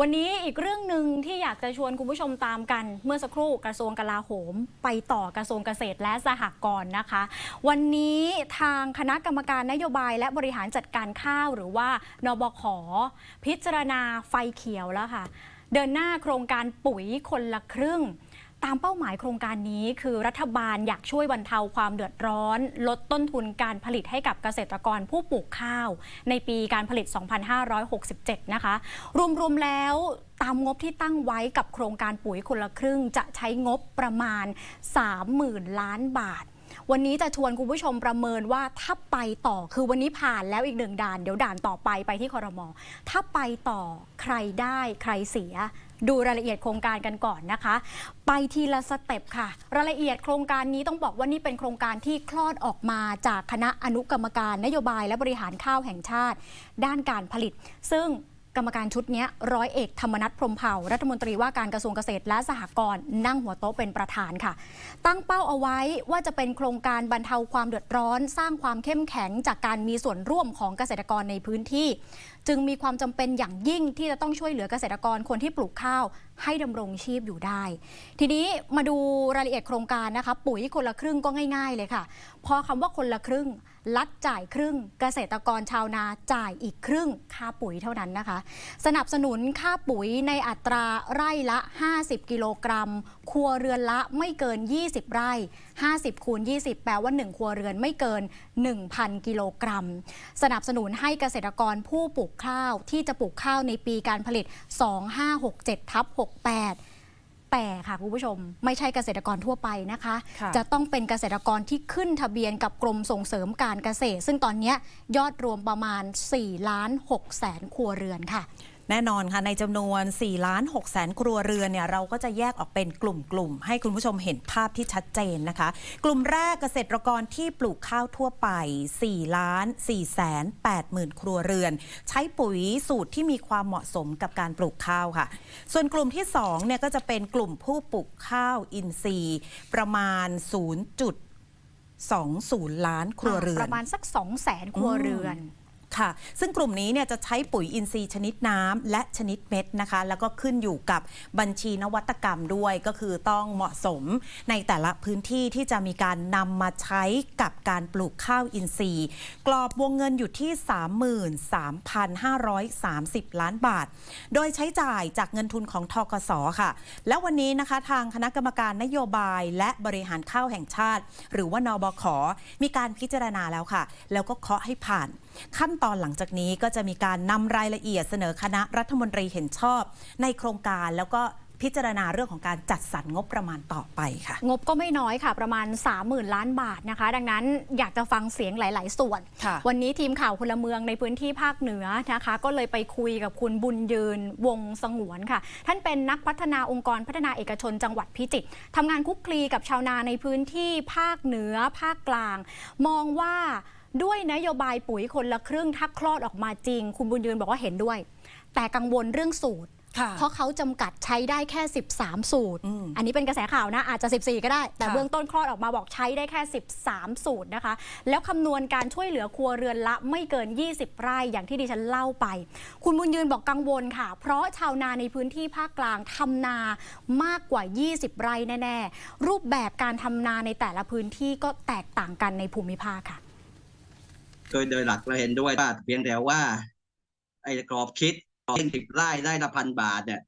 วันนี้อีกเรื่องหนึ่งที่อยากจะชวนคุณผู้ชมตามกัน เมื่อสักครู่กระทรวงกลาโหม ไปต่อกระทรวงเกษตรและสหกรณ์นะคะ วันนี้ทางคณะกรรมการนโยบายและบริหารจัดการข้าวหรือว่านบขพิจารณาไฟเขียวแล้วค่ะ เดินหน้าโครงการปุ๋ยคนละครึ่ง ตามเป้าหมายโครงการนี้คือรัฐบาลอยากช่วยบรรเทาความเดือดร้อน ลดต้นทุนการผลิตให้กับเกษตรกรผู้ปลูกข้าว ในปีการผลิต 2567 นะคะ รวม ๆ แล้วตามงบที่ตั้งไว้กับโครงการปุ๋ยคนละครึ่ง จะใช้งบประมาณ 30,000 ล้านบาท วันนี้จะชวนคุณผู้ชมประเมินว่าถ้าไปต่อคือวันนี้ผ่านแล้วอีกหนึ่งด่าน เดี๋ยวด่านต่อไปไปที่คอรมอถ้าไปต่อใครได้ใครเสีย ดูรายละเอียดโครงการกันก่อนนะคะ ไปทีละสเต็ปค่ะ รายละเอียดโครงการนี้ต้องบอกว่านี่เป็นโครงการที่คลอดออกมาจากคณะอนุกรรมการนโยบายและบริหารข้าวแห่งชาติ ด้านการผลิต ซึ่ง กรรมการชุดนี้ร้อยเอกธรรมนัฐพรมเผ่า รัฐมนตรีว่าการกระทรวงเกษตรและสหกรณ์นั่งหัวโต๊ะเป็นประธานค่ะ ตั้งเป้าเอาไว้ว่าจะเป็นโครงการบรรเทาความเดือดร้อน สร้างความเข้มแข็งจากการมีส่วนร่วมของเกษตรกรในพื้นที่ จึงมีความจำเป็นอย่างยิ่งที่จะต้องช่วยเหลือเกษตรกรคนที่ปลูกข้าวให้ดำรงชีพอยู่ได้ ทีนี้มาดูรายละเอียดโครงการนะคะ ปุ๋ยคนละครึ่งก็ง่าย ๆ เลยค่ะ พอคำว่าคนละครึ่ง รัดจ่ายครึ่ง เกษตรกรชาวนาจ่ายอีกครึ่ง ค่าปุ๋ยเท่านั้นนะคะ สนับสนุนค่าปุ๋ยในอัตราไร่ละ 50 กิโลกรัมครัวเรือนละไม่เกิน 20 ไร่ 50 คูณ 20 แปลว่า 1 ครัวเรือนไม่เกิน 1,000 กิโลกรัม สนับสนุนให้เกษตรกรผู้ปลูกข้าวที่จะปลูกข้าวในปีการผลิต 2567ทับ68แต่ค่ะคุณผู้ชมไม่ใช่เกษตรกรทั่วไปนะคะค่ะจะต้องเป็นเกษตรกรที่ขึ้นทะเบียนกับกรมส่งเสริมการเกษตร ซึ่งตอนเนี้ยยอดรวมประมาณ4ล้าน6แสนครัวเรือนค่ะ แน่นอนค่ะในจำนวน4ล้าน6แสนครัวเรือนเนี่ยเราก็จะแยกออกเป็นกลุ่มๆ ให้คุณผู้ชมเห็นภาพที่ชัดเจนนะคะ กลุ่มแรกเกษตรกรที่ปลูกข้าวทั่วไป4ล้าน4แสน8หมื่นครัวเรือน ใช้ปุ๋ยสูตรที่มีความเหมาะสมกับการปลูกข้าวค่ะ ส่วนกลุ่มที่2เนี่ยก็จะเป็นกลุ่มผู้ปลูกข้าวอินทรีย์ ประมาณ 0.20 ล้านครัวเรือน ประมาณสัก 2 0 0แสนครัวเรือน ค่ะ ซึ่งกลุ่มนี้เนี่ยจะใช้ปุ๋ยอินทรีย์ชนิดน้ำและชนิดเม็ดนะคะ แล้วก็ขึ้นอยู่กับบัญชีนวัตกรรมด้วยก็คือต้องเหมาะสมในแต่ละพื้นที่ที่จะมีการนำมาใช้กับการปลูกข้าวอินทรีย์ กรอบวงเงินอยู่ที่ 33,530 ล้านบาท โดยใช้จ่ายจากเงินทุนของทกสค่ะ แล้ววันนี้นะคะทางคณะกรรมการนโยบายและบริหารข้าวแห่งชาติ หรือว่านบขมีการพิจารณาแล้วค่ะ แล้วก็เคาะให้ผ่านขั้นตอนหลังจากนี้ก็จะมีการนำรายละเอียดเสนอคณะรัฐมนตรีเห็นชอบ ในโครงการแล้วก็พิจารณาเรื่องของการจัดสรรงบประมาณต่อไปค่ะ งบก็ไม่น้อยค่ะ ประมาณ 30,000 ล้านบาทนะคะ ดังนั้นอยากจะฟังเสียงหลาย ๆ ส่วนค่ะวันนี้ทีมข่าวพลเมืองในพื้นที่ภาคเหนือนะคะ ก็เลยไปคุยกับคุณบุญยืนวงสงวนค่ะ ท่านเป็นนักพัฒนาองค์กรพัฒนาเอกชนจังหวัดพิจิตรทำงานคุกคลีกับชาวนาในพื้นที่ภาคเหนือภาคกลาง มองว่า ด้วยนโยบายปุ๋ยคนละครึ่งถ้าคลอดออกมาจริง คุณบุญยืนบอกว่าเห็นด้วย แต่กังวลเรื่องสูตรค่ะเพราะเขาจำกัดใช้ได้แค่ 13 สูตรอืมอันนี้เป็นกระแสข่าวนะ อาจจะ 14 ก็ได้ แต่ค่ะเบื้องต้นคลอดออกมาบอกใช้ได้แค่ 13 สูตรนะคะ แล้วคำนวณการช่วยเหลือครัวเรือนละไม่เกิน 20 ไร่อย่างที่ดิฉันเล่าไป คุณบุญยืนบอกกังวลค่ะ เพราะชาวนาในพื้นที่ภาคกลางทำนามากกว่า 20 ไร่แน่ ๆ รูปแบบการทำนาในแต่ละพื้นที่ก็แตกต่างกันในภูมิภาคค่ะ โดยโดยหลักเราเห็นด้วยว่าเพียงแต่ว่า ไอ้กรอบคิดเช่นสิบไร่ได้ละพันบาทเนี่ย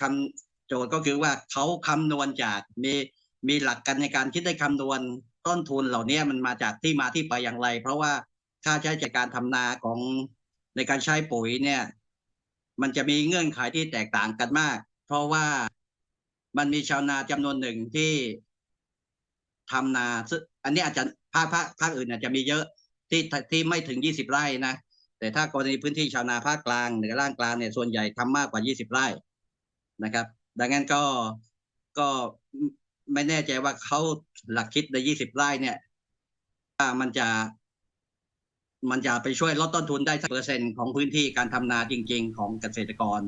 คำโจทย์ก็คือว่าเขาคำนวณจากมีมีหลักการในการคิดได้คำนวณต้นทุนเหล่านี้มันมาจากที่มาที่ไปอย่างไร เพราะว่าค่าใช้จ่ายการทำนาของในการใช้ปุ๋ยเนี่ย มันจะมีเงื่อนไขที่แตกต่างกันมาก เพราะว่ามันมีชาวนาจำนวนหนึ่งที่ทำนาซึ่งอันนี้อาจจะภาคภาคภาคอื่นอาจจะมีเยอะ ที่ที่ไม่ถึง 20 ไร่นะแต่ถ้ากรณีพื้นที่ชาวนาภาคกลางเหนือล่างกลางเนี่ยส่วนใหญ่ทำมากกว่า 20 ไร่นะครับ ดังนั้นก็ก็ไม่แน่ใจว่าเขาหลักคิดใน 20 ไร่เนี่ยว่ามันจะ มันจะไปช่วยลดต้นทุนได้สักเปอร์เซ็นต์ของพื้นที่การทำนาจริง ๆ ของเกษตรกร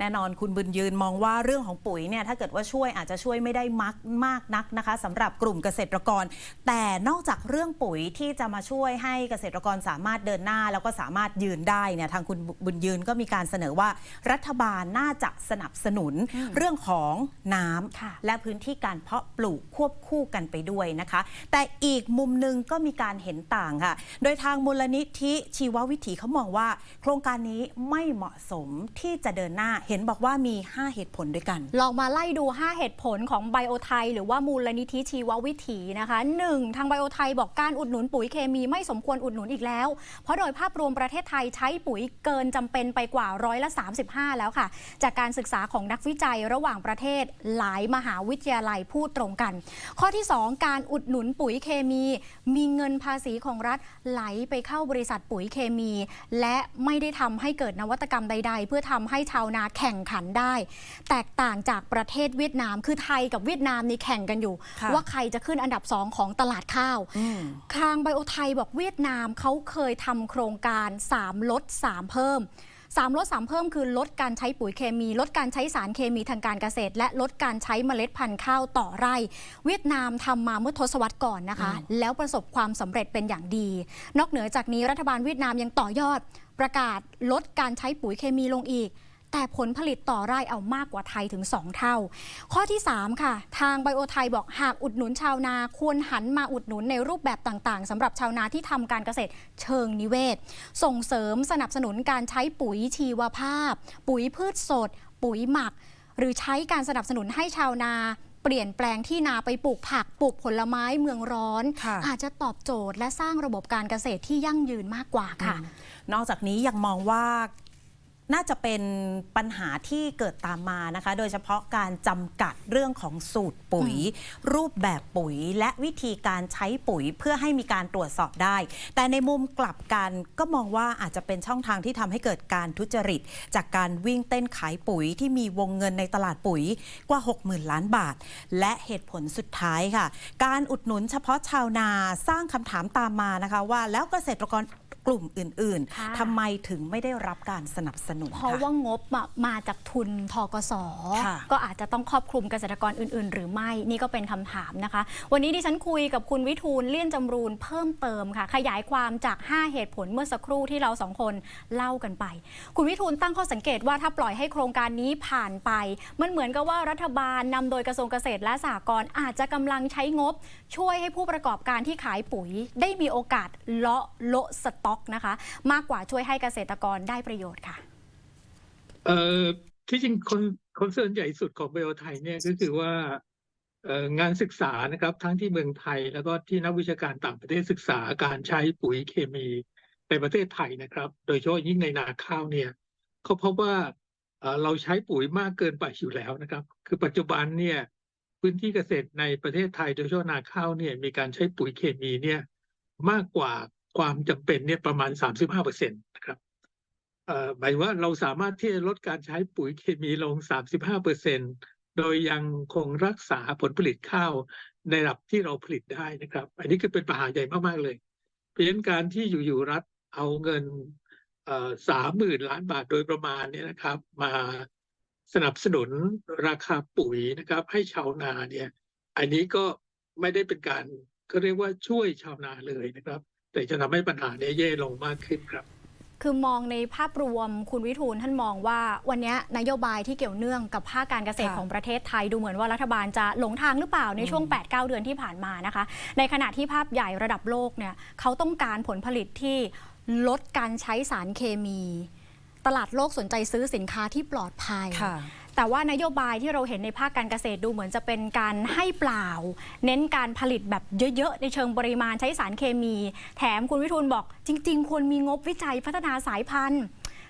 แน่นอนคุณบุญยืนมองว่าเรื่องของปุ๋ยเนี่ยถ้าเกิดว่าช่วยอาจจะช่วยไม่ได้มักมากนักนะคะสำหรับกลุ่มเกษตรกร แต่นอกจากเรื่องปุ๋ยที่จะมาช่วยให้เกษตรกรสามารถเดินหน้า แล้วก็สามารถยืนได้เนี่ยทางคุณบุญยืนก็มีการเสนอว่า รัฐบาลน่าจะสนับสนุนเรื่องของน้ำค่ะและพื้นที่การเพาะปลูกควบคู่กันไปด้วยนะคะ แต่อีกมุมหนึ่งก็มีการเห็นต่างค่ะ โดยทางมูลนิธิชีววิถีเขามองว่า โครงการนี้ไม่เหมาะสมที่จะเดินหน้าเห็นบอกว่ามี 5 เหตุผลด้วยกัน ลองมาไล่ดู 5 เหตุผลของไบโอไทย หรือว่ามูลนิธิชีววิถีนะคะ 1. ทางไบโอไทยบอกการอุดหนุนปุ๋ยเคมีไม่สมควรอุดหนุนอีกแล้ว เพราะโดยภาพรวมประเทศไทยใช้ปุ๋ยเกินจำเป็นไปกว่าร้อยละ 35 แล้วค่ะ จากการศึกษาของนักวิจัยระหว่างประเทศหลายมหาวิทยาลัยพูดตรงกัน ข้อที่ 2 การอุดหนุนปุ๋ยเคมี มีเงินภาษีของรัฐไหลไปเข้าบริษัทปุ๋ยเคมี และไม่ได้ทำให้เกิดนวัตกรรมใด ๆ เพื่อทำให้ชาวนาแข่งขันได้ แตกต่างจากประเทศเวียดนาม คือไทยกับเวียดนามนี่แข่งกันอยู่ค่ะว่าใครจะขึ้นอันดับ2ของตลาดข้าวอืมทางไบโอไทยบอกเวียดนามเขาเคยทำโครงการ 3 ลด 3 เพิ่ม3ลด3เพิ่มคือลดการใช้ปุ๋ยเคมี ลดการใช้สารเคมีทางการเกษตร และลดการใช้เมล็ดพันธุ์ข้าวต่อไร่ เวียดนามทำมาเมื่อทศวรรษก่อนนะคะ แล้วประสบความสำเร็จเป็นอย่างดี นอกเหนือจากนี้รัฐบาลเวียดนามยังต่อยอด ประกาศลดการใช้ปุ๋ยเคมีลงอีก แต่ผลผลิตต่อไร่เอามากกว่าไทยถึง 2 เท่า ข้อที่ 3 ค่ะ ทางไบโอไทยบอกหากอุดหนุนชาวนาควรหันมาอุดหนุนในรูปแบบต่างๆสำหรับชาวนาที่ทำการเกษตรเชิงนิเวศ ส่งเสริมสนับสนุนการใช้ปุ๋ยชีวภาพ ปุ๋ยพืชสด ปุ๋ยหมัก หรือใช้การสนับสนุนให้ชาวนาเปลี่ยนแปลงที่นาไปปลูกผักปลูกผลไม้เมืองร้อนค่ะอาจจะตอบโจทย์และสร้างระบบการเกษตรที่ยั่งยืนมากกว่าค่ะ นอกจากนี้ยังมองว่า น่าจะเป็นปัญหาที่เกิดตามมานะคะ โดยเฉพาะการจำกัดเรื่องของสูตรปุ๋ย รูปแบบปุ๋ย และวิธีการใช้ปุ๋ยเพื่อให้มีการตรวจสอบได้ แต่ในมุมกลับกันก็มองว่าอาจจะเป็นช่องทางที่ทำให้เกิดการทุจริต จากการวิ่งเต้นขายปุ๋ยที่มีวงเงินในตลาดปุ๋ยกว่า 60,000 ล้านบาท และเหตุผลสุดท้ายค่ะ การอุดหนุนเฉพาะชาวนาสร้างคำถามตามมานะคะว่าแล้วเกษตรกร กลุ่มอื่น ค่ะ ๆทำไมถึงไม่ได้รับการสนับสนุนเพราะค่ว่างบอะมาจากทุนทกส ค่ะก็อาจจะต้องครอบคลุมเกษตรกรอื่น ๆ หรือไม่นี่ก็เป็นคำถามนะคะ วันนี้ดิฉันคุยกับคุณวิทูลเลี่ยนจำรูนเพิ่มเติมค่ะ ขยายความจาก 5 เหตุผลเมื่อสักครู่ที่เราสองคนเล่ากันไป คุณวิทูลตั้งข้อสังเกตว่าถ้าปล่อยให้โครงการนี้ผ่านไป มันเหมือนกับว่ารัฐบาลนำโดยกระทรวงเกษตรและสหกรณ์อาจจะกำลังใช้งบ ช่วยให้ผู้ประกอบการที่ขายปุ๋ย ได้มีโอกาสเลาะโละสต็อกนะคะ มากกว่าช่วยให้เกษตรกรได้ประโยชน์ค่ะเอ่อที่จริงคอนคอนเซิร์นใหญ่สุดของไบโอไทยเนี่ยก็คือว่างานศึกษานะครับ ทั้งที่เมืองไทยแล้วก็ที่นักวิชาการต่างประเทศศึกษาการใช้ปุ๋ยเคมีในประเทศไทยนะครับ โดยเฉพาะยิ่งในนาข้าวเนี่ยเขาพบว่าเราใช้ปุ๋ยมากเกินไปอยู่แล้วนะครับ คือปัจจุบันเนี่ยพื้นที่เกษตรในประเทศไทยโดยเฉพาะนาข้าวเนี่ยมีการใช้ปุ๋ยเคมีเนี่ยมากกว่า ความจำเป็นเนี่ยประมาณ 35เปอร์เซ็นต์นะครับหมายว่าเราสามารถที่จะลดการใช้ปุ๋ยเคมีลง 35เปอร์เซ็นโดยยังคงรักษาผลผลิตข้าวในระดับที่เราผลิตได้นะครับ อันนี้คือเป็นปัญหาใหญ่มากๆเลยเพราะฉะนั้นการที่อยู่ๆรัฐเอาเงินสามหมื่นล้านบาทโดยประมาณเนี่ยนะครับ มาสนับสนุนราคาปุ๋ยนะครับ ให้ชาวนาเนี่ย อันนี้ก็ไม่ได้เป็นการก็เรียกว่าช่วยชาวนาเลยนะครับ แต่จะทำให้ปัญหาเนี้แย่ลงมากขึ้นครับ คือมองในภาพรวมคุณวิทูลท่านมองว่าวันนี้นโยบายที่เกี่ยวเนื่องกับภาคการเกษตรค่ะ ของประเทศไทยดูเหมือนว่ารัฐบาลจะหลงทางหรือเปล่าในช่วง 8-9 เดือนที่ผ่านมานะคะ ในขณะที่ภาพใหญ่ระดับโลกเนี่ยเขาต้องการผลผลิตที่ลดการใช้สารเคมี ตลาดโลกสนใจซื้อสินค้าที่ปลอดภัย ค่ะ แต่ว่านโยบายที่เราเห็นในภาคการเกษตรดูเหมือนจะเป็นการให้เปล่า เน้นการผลิตแบบเยอะ ๆ ในเชิงปริมาณใช้สารเคมี แถมคุณวิทูลบอกจริง ๆ ควรมีงบวิจัยพัฒนาสายพันธุ์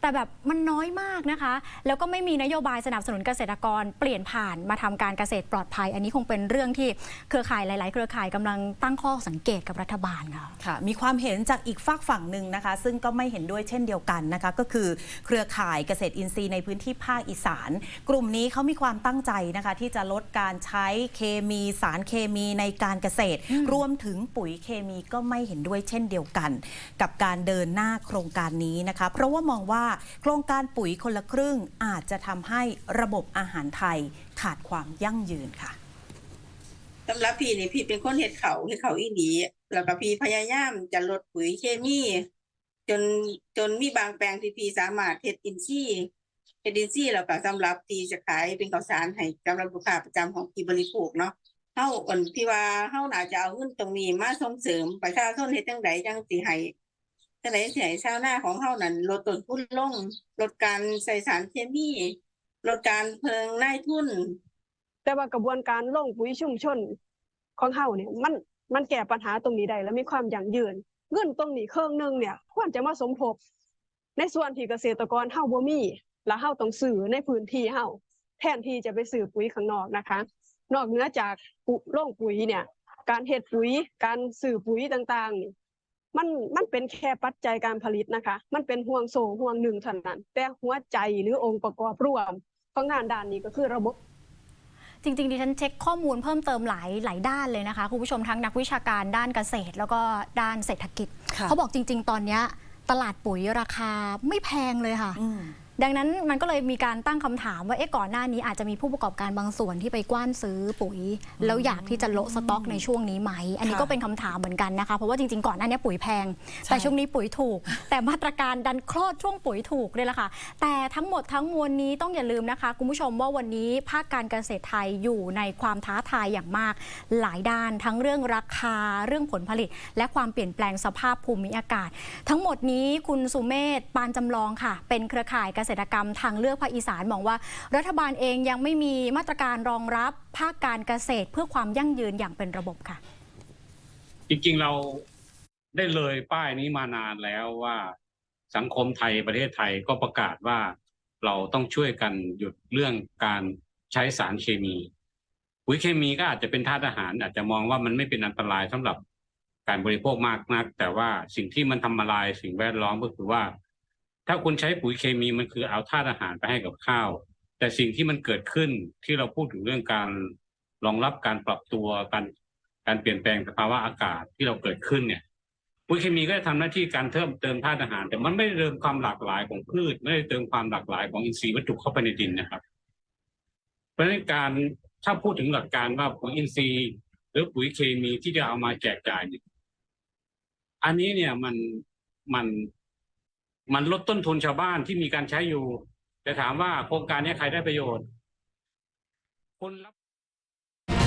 แต่แบบมันน้อยมากนะคะ แล้วก็ไม่มีนโยบายสนับสนุนเกษตรกร เปลี่ยนผ่านมาทำการเกษตรปลอดภัย อันนี้คงเป็นเรื่องที่เครือข่ายหลาย ๆ เครือข่ายกำลังตั้งข้อสังเกตกับรัฐบาลค่ะค่ะ มีความเห็นจากอีกฝากฝั่งหนึ่งนะคะ ซึ่งก็ไม่เห็นด้วยเช่นเดียวกันนะคะ ก็คือเครือข่ายเกษตรอินทรีย์ในพื้นที่ภาคอีสาน กลุ่มนี้เขามีความตั้งใจนะคะ ที่จะลดการใช้เคมีสารเคมีในการเกษตร รวมถึงปุ๋ยเคมีก็ไม่เห็นด้วยเช่นเดียวกัน กับการเดินหน้าโครงการนี้นะคะ เพราะว่ามองว่าโครงการปุ๋ยคนละครึ่งอาจจะทำให้ระบบอาหารไทยขาดความยั่งยืนค่ะสำหรับพี่นี่พี่เป็นคนเฮ็ดเขาเฮ็ดเขาอีหลีแล้วก็พี่พยายามจะลดปุ๋ยเคมีจนจนมีบางแปลงที่พี่สามารถเฮ็ดอินทรีย์เฮ็ดอินทรีย์แล้วก็สำหรับที่จะขายเป็นข้าวสารให้สำหรับลูกค้าประจำของพี่บริโภคเนาะเฮาอันพี่ว่าเฮาน่าจะเอาเงินตรงนี้มาส่งเสริมประชาชนเฮ็ดจังไดจังสิให้ จังไดสิให้ชาวนาของเฮานั้นลดต้นทุนลงลดการใส่สารเคมีลดการเพิงนายทุน แต่ว่ากระบวนการลงปุ๋ยชุมชนของเฮาเนี่ยมันมันแก้ปัญหาตรงนี้ได้และมีความยั่งยืน เงินตรงนี้เครื่องหนึงเนี่ยควรจะมาสมทบในส่วนที่เกษตรกรเฮาบ่มีแล้วเฮาต้องซื้อในพื้นที่เฮาแทนที่จะไปซื้อปุ๋ยข้างนอกนะคะ นอกเหนือจากปุลงปุ๋ยเนี่ย การเฮ็ดปุ๋ย การซื้อปุ๋ยต่างๆ มันมันเป็นแค่ปัจจัยการผลิตนะคะ มันเป็นห่วงโซ่ห่วงหนึ่งเท่านั้น แต่หัวใจหรือองค์ประกอบรวมของงานด้านนี้ก็คือระบบจริงๆดิฉันเช็คข้อมูลเพิ่มเติมหลายหลายด้านเลยนะคะ คุณผู้ชมทั้งนักวิชาการด้านเกษตร แล้วก็ด้านเศรษฐกิจค่ะเขาบอกจริง ๆ ตอนเนี้ยตลาดปุ๋ยราคาไม่แพงเลยค่ะอืม ดังนั้นมันก็เลยมีการตั้งคำถามว่าเอ๊ะก่อนหน้านี้อาจจะมีผู้ประกอบการบางส่วนที่ไปกว้านซื้อปุ๋ย แล้วอยากที่จะโละสต็อกในช่วงนี้ไหม อันนี้ค่ะก็เป็นคำถามเหมือนกันนะคะ เพราะว่าจริงๆก่อนหน้านี้ปุ๋ยแพงใช่แต่ช่วงนี้ปุ๋ยถูก แต่มาตรการดันคลอดช่วงปุ๋ยถูกเลยล่ะค่ะ แต่ทั้งหมดทั้งมวลนี้ต้องอย่าลืมนะคะคุณผู้ชมว่าวันนี้ภาคการเกษตรไทยอยู่ในความท้าทายอย่างมากหลายด้าน ทั้งเรื่องราคาเรื่องผลผลิต และความเปลี่ยนแปลงสภาพภูมิอากาศ ทั้งหมดนี้คุณสุเมธปานจำลองค่ะ เป็นเครือข่ายเกษตรกรรมทางเลือกภาคอีสานมองว่า รัฐบาลเองยังไม่มีมาตรการรองรับภาคการเกษตรเพื่อความยั่งยืนอย่างเป็นระบบค่ะ จริงๆเราได้เลยป้ายนี้มานานแล้วว่า สังคมไทยประเทศไทยก็ประกาศว่าเราต้องช่วยกันหยุดเรื่องการใช้สารเคมีปุ๋ยเคมีก็อาจจะเป็นธาตุอาหาร อาจจะมองว่ามันไม่เป็นอันตรายสำหรับการบริโภคมากนัก แต่ว่าสิ่งที่มันทำลายสิ่งแวดล้อมก็คือว่า ถ้าคุณใช้ปุ๋ยเคมีมันคือเอาธาตุอาหารไปให้กับข้าว แต่สิ่งที่มันเกิดขึ้นที่เราพูดถึงเรื่องการรองรับการปรับตัวการการเปลี่ยนแปลงสภาวะอากาศที่เราเกิดขึ้นเนี่ยปุ๋ยเคมีก็จะทำหน้าที่การเพิ่มเติมธาตุอาหาร แต่มันไม่ได้เติมความหลากหลายของพืช ไม่ได้เติมความหลากหลายของอินทรีย์วัตถุเข้าไปในดินนะครับ เพราะฉะนั้นการถ้าพูดถึงหลักการว่าปุ๋ยอินทรีย์ หรือปุ๋ยเคมีที่จะเอามาแจกจ่ายเนี่ยอันนี้เนี่ยมันมัน มันลดต้นทุนชาวบ้านที่มีการใช้อยู่ แต่ถามว่าโครงการนี้ใครได้ประโยชน์คนรับ